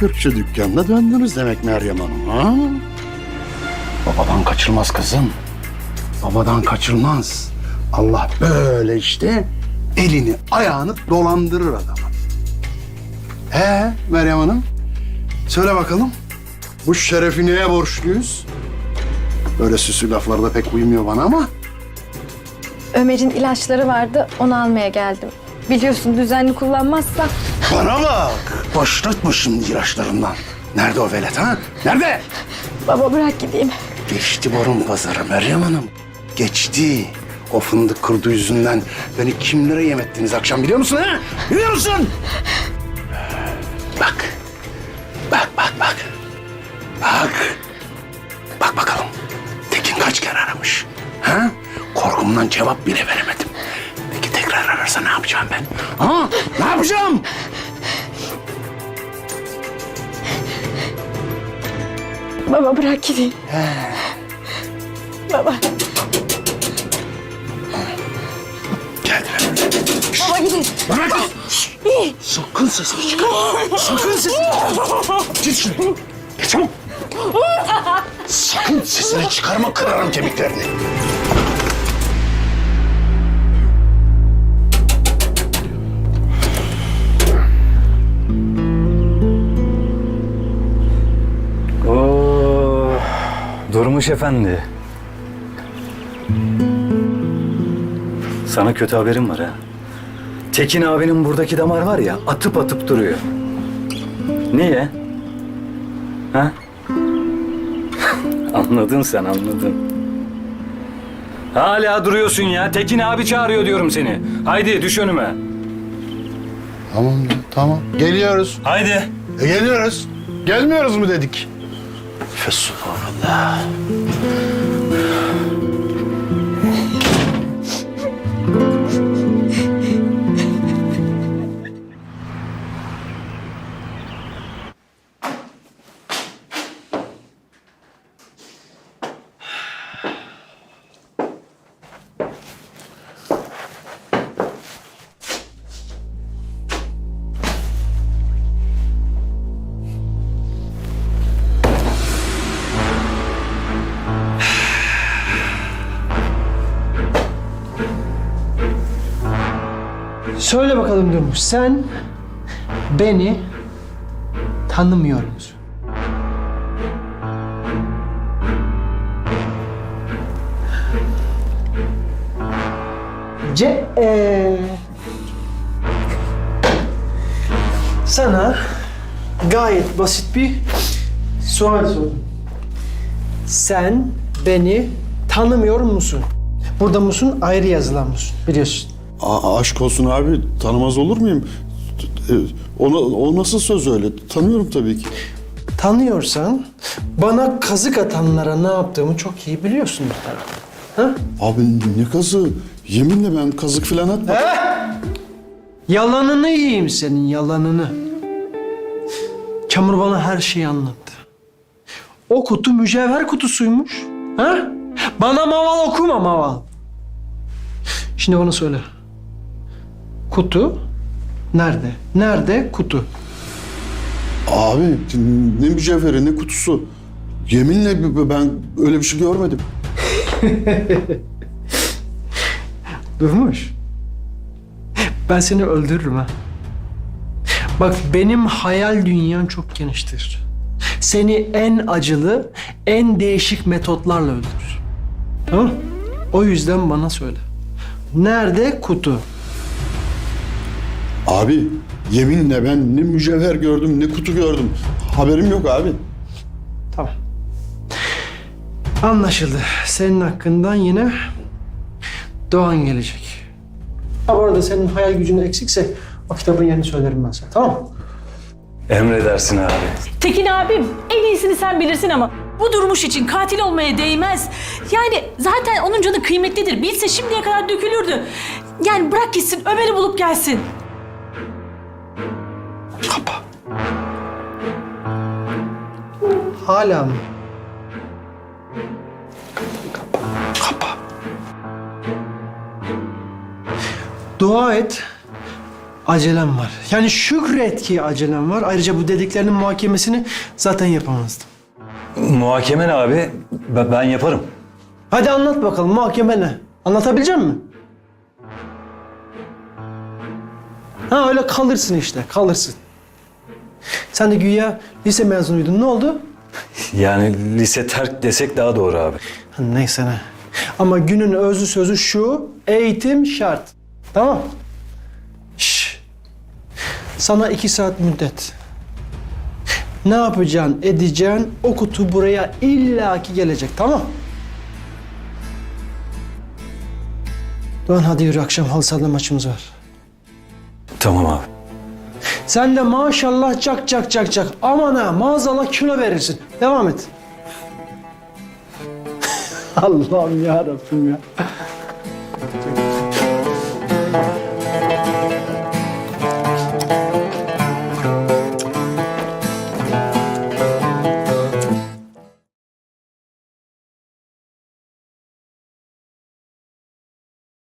kırkçı dükkanına döndünüz demek Meryem Hanım ha? Babadan kaçılmaz kızım. Babadan kaçılmaz. Allah böyle işte elini ayağını dolandırır adamı. Ee Meryem Hanım? Söyle bakalım. Bu şerefi neye borçluyuz? Böyle süslü laflar da pek uymuyor bana ama. Ömer'in ilaçları vardı, onu almaya geldim. Biliyorsun düzenli kullanmazsa Bana bak. Başlatma şimdi ilaçlarından. Nerede o velet ha? Nerede? baba bırak gideyim. Geçti borun pazarı Meryem Hanım. Geçti. O fındık kurdu yüzünden beni kimlere yem ettiniz akşam biliyor musun ha? Biliyor musun? Bak. Bak bak bak. Bak. Bak bakalım. Tekin kaç kere aramış? Ha? Korkumdan cevap bile veremedim. Ararsa ne yapacağım ben? Ha? Ne yapacağım? Baba bırak gideyim. Baba, be. baba gidin. Bırak. Sakın sesini çıkarma. Sakın sesini çıkarma. Git şuraya. Geç çabuk. Sakın sesini çıkarma kırarım kemiklerini. Durmuş Efendi. Sana kötü haberim var ha. Tekin abinin buradaki damar var ya atıp atıp duruyor. Niye? Ha? anladın sen anladın. Hala duruyorsun ya. Tekin abi çağırıyor diyorum seni. Haydi düş önüme. Tamam tamam. Geliyoruz. Haydi. E, geliyoruz. Gelmiyoruz mu dedik? Fesubhanallah. Söyle bakalım Durmuş, sen beni tanımıyor musun? C e, Sana gayet basit bir soru sordum. Sen beni tanımıyor musun? Burada musun ayrı yazılan musun biliyorsun. A- aşk olsun abi. Tanımaz olur muyum? E, Ona, o nasıl söz öyle? Tanıyorum tabii ki. Tanıyorsan bana kazık atanlara ne yaptığımı çok iyi biliyorsun muhtemelen. Ha? Abi ne kazı? Yeminle ben kazık falan atmadım. Yalanını yiyeyim senin yalanını. Çamur bana her şeyi anlattı. O kutu mücevher kutusuymuş. Ha? Bana maval okuma maval. Şimdi bana söyle. Kutu nerede? Nerede kutu? Abi ne mücevheri ne kutusu. Yeminle ben öyle bir şey görmedim. Durmuş. Ben seni öldürürüm ha. Bak benim hayal dünyam çok geniştir. Seni en acılı, en değişik metotlarla öldürür. Tamam? O yüzden bana söyle. Nerede kutu? Abi yeminle ben ne mücevher gördüm ne kutu gördüm. Haberim yok abi. Tamam. Anlaşıldı. Senin hakkından yine Doğan gelecek. Ha bu arada senin hayal gücün eksikse o kitabın yerini söylerim ben sana. Tamam mı? Emredersin abi. Tekin abim en iyisini sen bilirsin ama bu durmuş için katil olmaya değmez. Yani zaten onun canı kıymetlidir. Bilse şimdiye kadar dökülürdü. Yani bırak gitsin Ömer'i bulup gelsin. Hala mı? Kapa. Dua et. acelem var. Yani şükret ki acelem var. Ayrıca bu dediklerinin muhakemesini zaten yapamazdım. Muhakeme ne abi? Ben, ben yaparım. Hadi anlat bakalım muhakeme ne? Anlatabilecek misin? Ha öyle kalırsın işte, kalırsın. Sen de güya lise mezunuydun. Ne oldu? Yani lise terk desek daha doğru abi. Neyse ne. Ama günün özü sözü şu, eğitim şart. Tamam. Şş. Sana iki saat müddet. Ne yapacaksın, edeceksin, o kutu buraya illaki gelecek, tamam? Doğan hadi yürü, akşam halı sahada maçımız var. Tamam abi. Sen de maşallah cak cak cak cak. Aman ha maazallah kilo verirsin. Devam et. Allah'ım ya Rabbim ya.